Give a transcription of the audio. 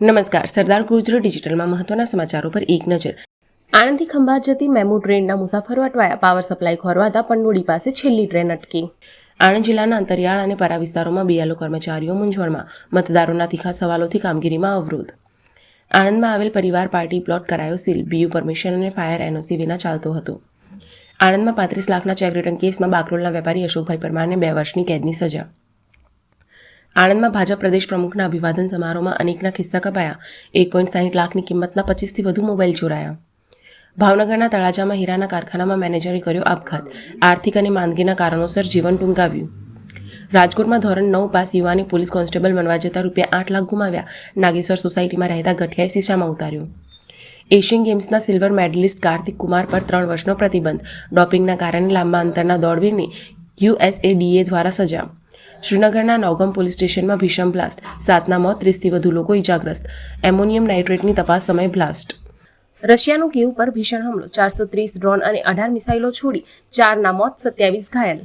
નમસ્કાર, સરદાર ગુર્જર ડિજિટલમાં મહત્વના સમાચારો પર એક નજર. આણંદથી ખંભાત જતી મેમુ ટ્રેનના મુસાફરો અટવાયા. પાવર સપ્લાય ખોરવાતા પંડોળી પાસે છેલ્લી ટ્રેન અટકી. આણંદ જિલ્લાના અંતરિયાળ અને પરા વિસ્તારોમાં બિયાલો કર્મચારીઓ મૂંઝવણમાં. મતદારોના તીખા સવાલોથી કામગીરીમાં અવરોધ. આણંદમાં આવેલ પરિવાર પાર્ટી પ્લોટ કરાયો સીલ. બીયુ પરમિશન અને ફાયર એનઓસી વિના ચાલતો હતો. આણંદમાં પાંત્રીસ લાખના ચેક રિટર્ન કેસમાં બાકરોલના વેપારી અશોકભાઈ પરમારને બે વર્ષની કેદની સજા. આણંદમાં ભાજપ પ્રદેશ પ્રમુખના અભિવાદન સમારોહમાં અનેકના ખિસ્સા કપાયા. એક પોઈન્ટ સાહીઠ લાખની કિંમતના પચીસથી વધુ મોબાઈલ ચોરાયા ભાવનગરના તળાજામાં હીરાના કારખાનામાં મેનેજરે કર્યો આપઘાત. આર્થિક અને માંદગીના કારણોસર જીવન ટૂંકાવ્યું. રાજકોટમાં ધોરણ નવ પાસ યુવાની પોલીસ કોન્સ્ટેબલ બનવા જતા રૂપિયા આઠ લાખ ગુમાવ્યા. નાગેશ્વર સોસાયટીમાં રહેતા ગઠિયાએ શીશામાં ઉતાર્યો. એશિયન ગેમ્સના સિલ્વર મેડલિસ્ટ કાર્તિક કુમાર પર ત્રણ વર્ષનો પ્રતિબંધ. ડોપિંગના કારણે લાંબા અંતરના દોડવીરની યુએસએડીએ દ્વારા સજા. શ્રીનગરના નવગમ પોલીસ સ્ટેશનમાં ભીષણ બ્લાસ્ટ. સાતના મોત, ત્રીસથી વધુ લોકો ઇજાગ્રસ્ત. એમોનિયમ નાઇટ્રેટની તપાસ સમય બ્લાસ્ટ. રશિયાનું કીવ પર ભીષણ હુમલો. ચારસો ત્રીસ ડ્રોન અને અઢાર મિસાઇલો છોડી ચારના મોત, સત્યાવીસ ઘાયલ.